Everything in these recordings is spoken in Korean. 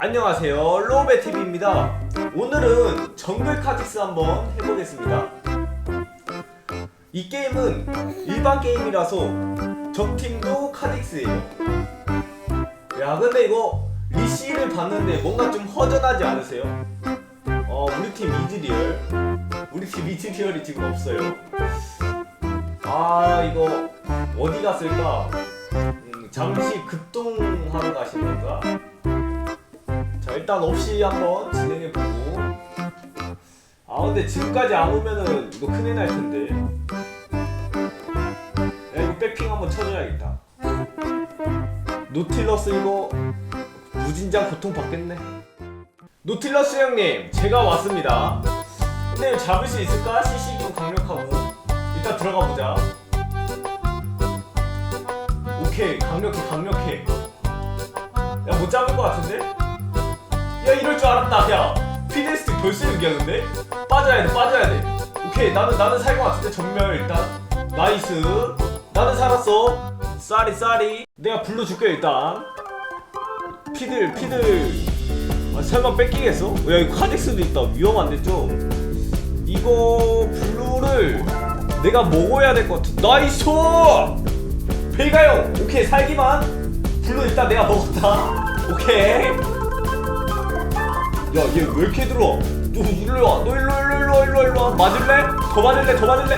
안녕하세요 로베TV입니다 오늘은 정글 카직스 한번 해보겠습니다 이 게임은 일반 게임이라서 적팀도 카직스예요 야 근데 이거 리시를 봤는데 뭔가 좀 허전하지 않으세요? 어 우리 팀 이즈리얼 우리 팀 이즈리얼이 지금 없어요 아 이거 어디 갔을까? 음, 잠시 급동하러 건가? 자 일단 없이 한번 진행해보고. 아 근데 지금까지 안 오면은 이거 큰일 날 텐데. 야 이거 백핑 한번 쳐줘야겠다. 노틸러스 이거 무진장 고통받겠네. 노틸러스 형님 제가 왔습니다. 근데 잡을 수 있을까? CC 좀 강력하고. 일단 들어가 보자. 오케이 강력해 강력해. 야 못 잡을 것 같은데? 야 이럴 줄 알았다. 야 피데스트 벌써 얘기하는데? 빠져야 돼 빠져야 돼. 오케이 나는 나는 살 것 같은데 전멸 일단. 나이스. 나는 살았어. 쏘리 쏘리 내가 불러줄게 일단. 피들 피들. 아, 설마 뺏기겠어? 야 이거 카덱스도 있다. 위험한데 좀. 이거 블루를 내가 먹어야 될 것 같아. 나이스! 베이가요 오케이 살기만. 블루 일단 내가 먹었다. 오케이 야 얘 왜 이렇게 들어? 너 일로 와 너 일로 일로 일로 일로 일로 와. 맞을래? 더 맞을래? 더 맞을래?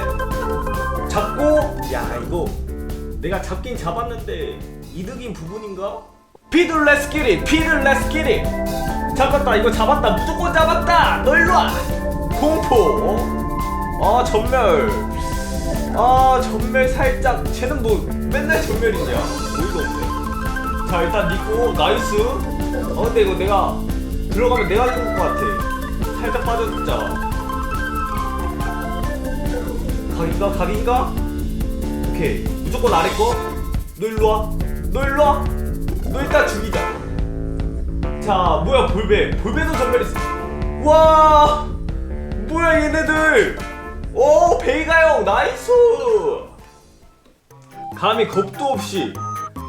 잡고. 야 이거 내가 잡긴 잡았는데 이득인 부분인가? 피들 레스키리 피들 레스키리 잡았다. 이거 잡았다. 무조건 잡았다. 너 일로 와. 공포. 아 전멸. 아 전멸 살짝. 쟤는 뭐 맨날 전멸이냐? 어이가 없네. 자 일단 니코 나이스. 어 근데 이거 내가 들어가면 내가 이길 것 같아. 살짝 빠져주자 각인가? 각인가? 오케이. 무조건 아래 거 너 일로 와 너 일로 와 너 일단 죽이자. 자 뭐야 볼베 볼베도 전멸했어. 와! 뭐야 얘네들. 오 베이가 형 나이스! 감히 겁도 없이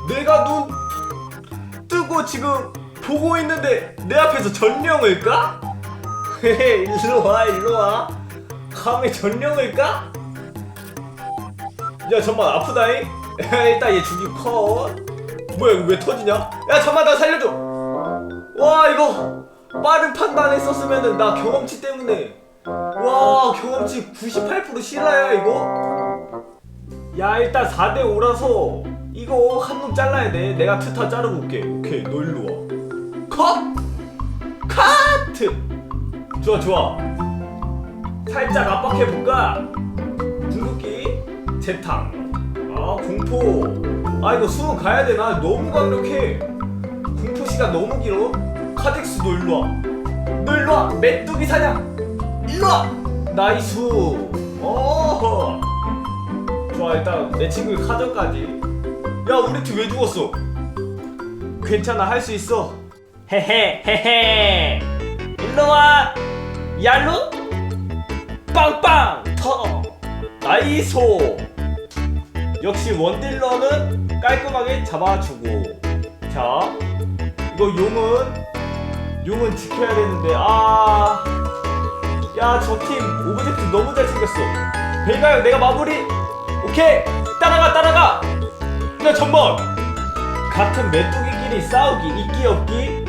내가 눈 뜨고 지금 보고 있는데 내 앞에서 전령을 까? 헤헤 일로 와 일로 와 감히 전령을 까? 야 잠만 아프다잉 일단 얘 죽이고 컷 뭐야 이거 왜 터지냐? 야 잠만 나 살려줘 와 이거 빠른 판단했었으면은 나 경험치 때문에 와 경험치 98% 실화야 이거? 야 일단 4대 5라서 이거 한 놈 잘라야 돼 내가 트타 자르고 올게 오케이 너 일로 와 컷! 카트! 좋아 좋아. 살짝 압박해볼까? 궁극기 재탕. 아 공포 아 이거 수능 가야 되나? 너무 강력해. 공포 시간 너무 길어. 카덱스 너 일로 와 너 일로 와. 메뚜기 사냥. 일로 와. 나이스. 어 좋아 일단 내 친구 카전까지. 야 우리 팀 왜 죽었어? 괜찮아 할 수 있어 헤헤 헤헤. 일로와 얄루. 빵빵 터. 나이소. 역시 원딜러는 깔끔하게 잡아주고. 자 이거 용은 용은 지켜야 되는데 아. 야 저 팀 오브젝트 너무 잘생겼어. 베이가요 내가 마무리. 오케이 따라가 따라가. 야 잠만 같은 메뚜기끼리 싸우기 있기 없기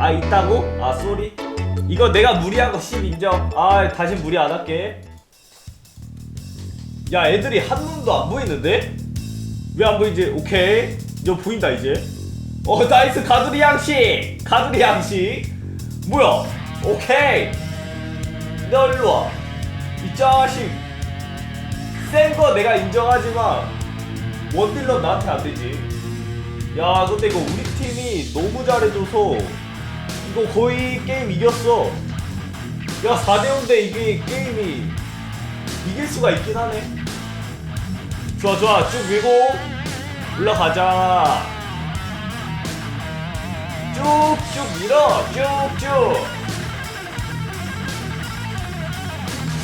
아 있다고? 아 쏘리? 이거 내가 무리한 거10 인정. 아 다시 무리 안 할게. 야 애들이 한 놈도 안 보이는데? 왜 안 보이지? 오케이. 이거 보인다 이제. 어 나이스. 가두리 양식 가두리 양식 뭐야? 오케이. 너 일로 와 이 자식. 센 거 내가 인정하지만 원딜러 나한테 안 되지. 야, 근데 이거 우리 팀이 너무 잘해줘서 이거 거의 게임 이겼어. 야, 4대5인데 이게 게임이 이길 수가 있긴 하네. 좋아, 좋아. 쭉 밀고 올라가자. 쭉쭉 밀어. 쭉쭉.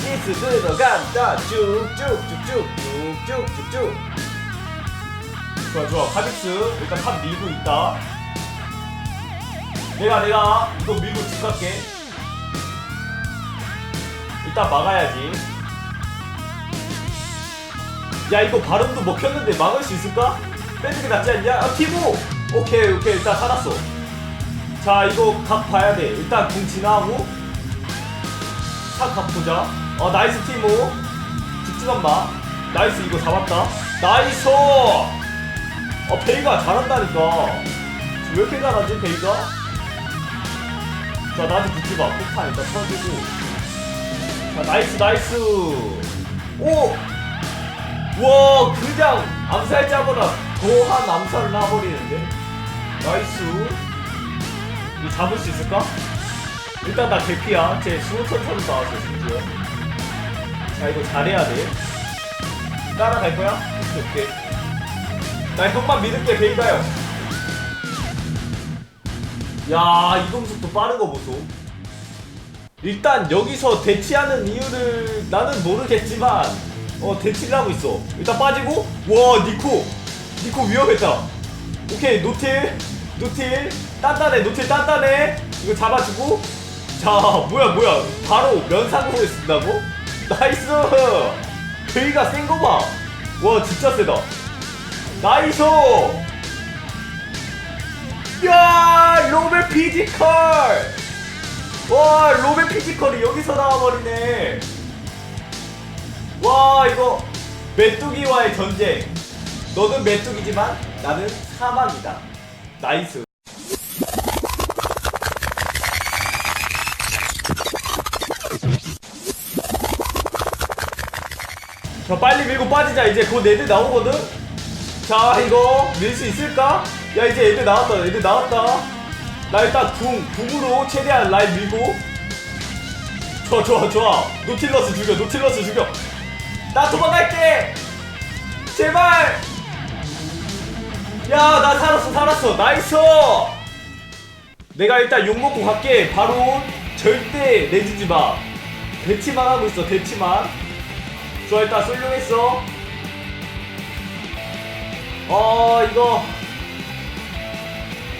시스 들어간다. 쭉쭉쭉쭉쭉쭉쭉쭉. 좋아 좋아 카직스 일단 탑 밀고 있다 내가 내가 이거 밀고 집 갈게. 일단 막아야지. 야 이거 발음도 먹혔는데 막을 수 있을까? 빼는 게 낫지 않냐? 아 티모! 오케이 오케이. 일단 살았어. 자 이거 각 봐야 돼. 일단 궁 지나고 탁각 보자. 어 나이스 티모. 죽지만 마. 나이스 이거 잡았다. 나이스! 어 베이가 잘한다니까. 왜 이렇게 잘하지 베이가? 자 나한테 붙지 마. 폭탄 일단 쳐주고. 자 나이스 나이스. 오! 와 그냥 암살자보다 더한 암살을 놔버리는데? 나이스. 이거 잡을 수 있을까? 일단 나 개피야. 제 수호천천은 나왔어 심지어. 자 이거 잘해야 돼. 따라갈 거야? 오케이 오케이. 나 형만 믿을게 베이가 형 야, 이동속도 빠른 거 보소. 일단 여기서 대치하는 이유를 나는 모르겠지만 어 대치를 하고 있어. 일단 빠지고 와 니코 니코 위험했다. 오케이 노틸 노틸 단단해 노틸 단단해 이거 잡아주고 자 뭐야 뭐야 바로 면상공을 쓴다고? 나이스 베이가 센 거 봐. 와 진짜 세다. 나이스 야 로베 피지컬. 와 로베 피지컬이 여기서 나와버리네. 와 이거 메뚜기와의 전쟁. 너는 메뚜기지만 나는 사막이다. 나이스. 자 빨리 밀고 빠지자. 이제 곧 애들 나오거든. 자 이거 밀 수 있을까? 야 이제 애들 나왔다. 애들 나왔다. 나 일단 궁 궁으로 최대한 라인 밀고. 좋아 좋아 좋아. 노틸러스 죽여 노틸러스 죽여. 나 도망갈게! 제발! 야 나 살았어 살았어. 나이스! 내가 일단 욕 먹고 갈게. 바로 절대 내주지 마. 대치만 하고 있어 대치만. 좋아 일단 쏠룡했어. 어 이거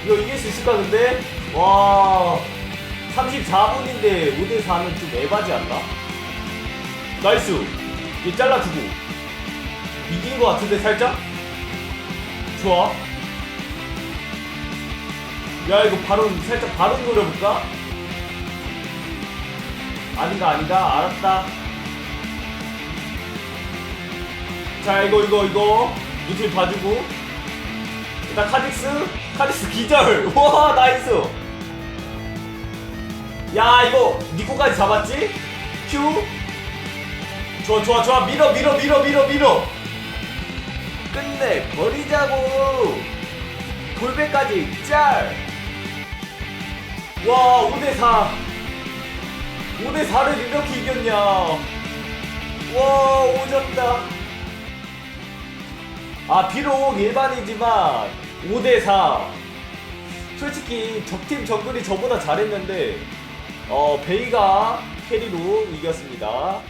이거 이길 수 있을까 근데? 와 34분인데 5대4는 좀 에바지 않나? 나이스 얘 잘라주고 이긴 것 같은데 살짝? 좋아 야 이거 바로 살짝 바로 노려볼까? 아닌가 아닌가 알았다 자 이거 이거 이거 무술 봐주고 일단 카직스 카직스 기절. 와 나이스. 야 이거 니코까지 잡았지? 큐. 좋아 좋아 좋아. 밀어 밀어 밀어 밀어 밀어. 끝내 버리자고. 골배까지 짤와 5대4 5대4를 이렇게 이겼냐. 와 오졌다. 아 비록 일반이지만 5대4 솔직히 적팀 정글이 저보다 잘했는데 어 베이가 캐리로 이겼습니다.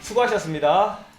수고하셨습니다